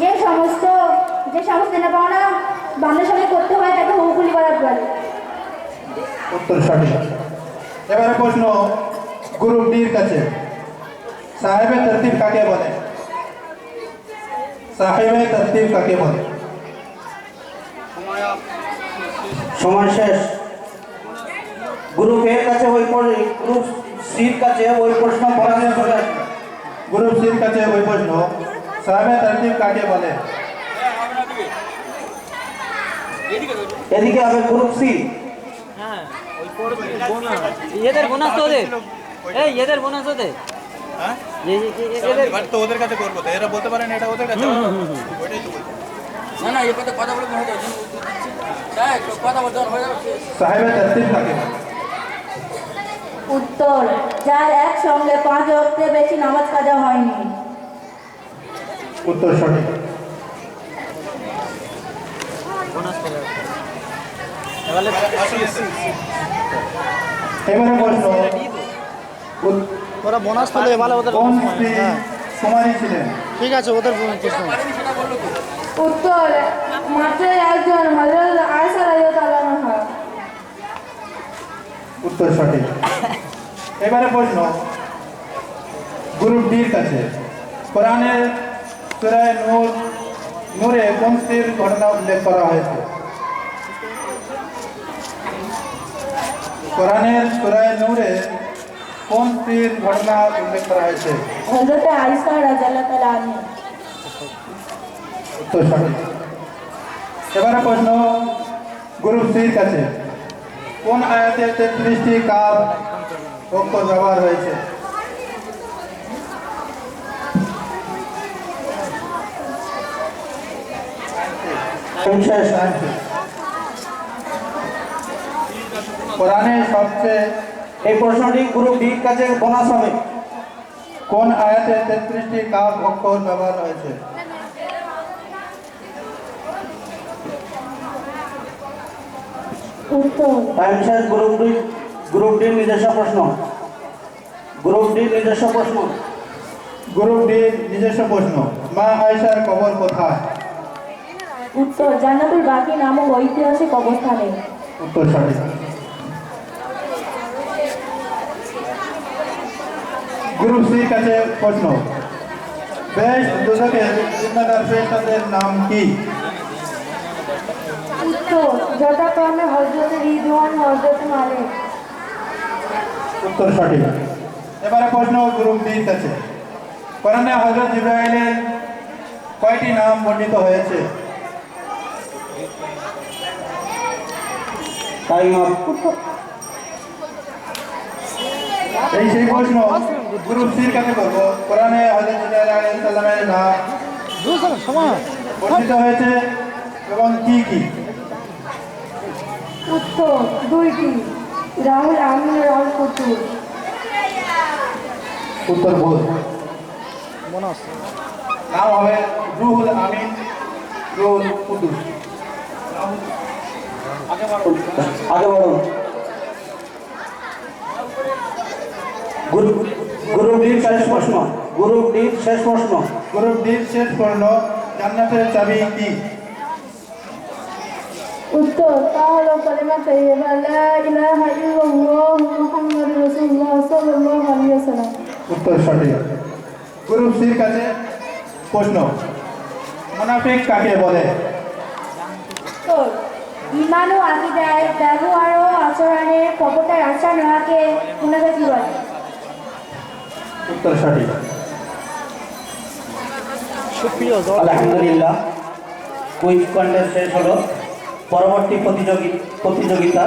যে সমস্ত যে সমস্ত দেনা পাওনা বান্ধব সঙ্গে করতে হয় তাকে হুকুলি বরাদ বলে। উত্তর সঠিক। এবারে প্রশ্ন গ্রুপ ডির কাছে। সাহেবে তরতিব কাকে বলে? সাহেবে তরতিব কাকে বলে? সময় শেষ। গ্রুপ এর কাছে ওই গ্রুপ সির কাছে ওই প্রশ্ন পড়ানো চলে আসবে। গ্রুপ সির কাছে ওই প্রশ্ন সাহেবে তরতিব কাকে বলে? এদিকে হবে গ্রুপ সি। হ্যাঁ এদের বোনাস তো ওদের। এই এদের বোনাস ওদের। হ্যাঁ? তো ওদের কাছে করব তো এরা বলতে পারেন এটা ওদের কাছে। না না এ কথা কথা বলে হয়ে কথা বলতে হয়ে যাবে। সাহেবে তরতিব কাকে বলে? উত্তর যার একসঙ্গে পাঁচ অক্টে বেশি নামাজ কাজা হয়নি। উত্তর সঠিক। এবারে প্রশ্ন। ওরা বোনাস পেলে এবারে ওদের কুমারী ছিলেন? ঠিক আছে ওদের প্রশ্ন। উত্তর মাত্র একজন হজরত আয়সা রাজিয়াল্লাহু আনহা। উত্তর সঠিক। এবারে প্রশ্ন। গ্রুপ ডির কাছে কোরআনের সুরায় নূর নূরে কোন স্ত্রীর ঘটনা উল্লেখ করা হয়েছে। কোরআনের সুরায় নূরে কোন স্ত্রীর ঘটনা উল্লেখ করা হয়েছে। হজরত আয়সা রাজিয়াল্লাহু আনহা। উত্তর সঠিক। এবারে প্রশ্ন গ্রুপ সির কাছে কোন আয়াতে তেত্রিশটি কাপ অক্ষর ব্যবহার হয়েছে। কোরআনের সবচেয়ে এই প্রশ্নটি গ্রুপ ডির কাছে বোনাস হবে কোন আয়াতে তেত্রিশটি কাপ অক্ষর ব্যবহার হয়েছে? টাইম শেষ গ্রুপ ডি গ্রুপ ডির নিজস্ব প্রশ্ন। গ্রুপ ডির নিজস্ব প্রশ্ন। গ্রুপ ডির নিজস্ব প্রশ্ন। মা আয়সার কবর কোথায়? উত্তর জান্নাতুল বাকি নামক ঐতিহাসিক অবস্থানে। উত্তর সঠিক। গ্রুপ সির কাছে প্রশ্ন। বেশ দুদকের জিম্মাদার ফেরেশতাদের নাম কি? উত্তর যথাক্রমে হজরত রিদওয়ান হজরত মালিক। উত্তর সঠিক। এবারে প্রশ্ন গ্রুপ ডির কাছে কোরআনে হজরত ইব্রাহিমের কয়টি নাম বর্ণিত হয়েছে? টাইম এই সেই প্রশ্ন গ্রুপ সির কাছে করব? কোরআনে হজরত ইব্রাহিম আলাইহিস নাম বর্ণিত হয়েছে এবং কি কি? উত্তর দুইটি। রাহুল আমিন রাহুল কুতুব উত্তর বোনাস নাম হবে রুহুল আমিন রুহুল কুদুস আগে বলুন গ্রুপ গ্রুপ ডির শেষ প্রশ্ন। গ্রুপ ডির শেষ প্রশ্ন। গ্রুপ ডির শেষ প্রশ্ন। জান্নাতের চাবি কি? উত্তর তা হলো কালিমা তাইয়্যিবা লা ইলাহা ইল্লাল্লাহ মুহাম্মাদুর রাসূলুল্লাহ সাল্লাল্লাহু আলাইহি ওয়াসাল্লাম। উত্তর সঠিক। গ্রুপ সির কাছে প্রশ্ন মুনাফিক কাকে বলে? উত্তর ইমান ও আকিদায় ব্যবহার ও আচরণের কপটার আশা নেওয়াকে মুনাফিকি বলে? উত্তর সঠিক। আলহামদুলিল্লাহ কুইজ কন্টেস্ট শেষ হলো। পরবর্তী প্রতিযোগী প্রতিযোগিতা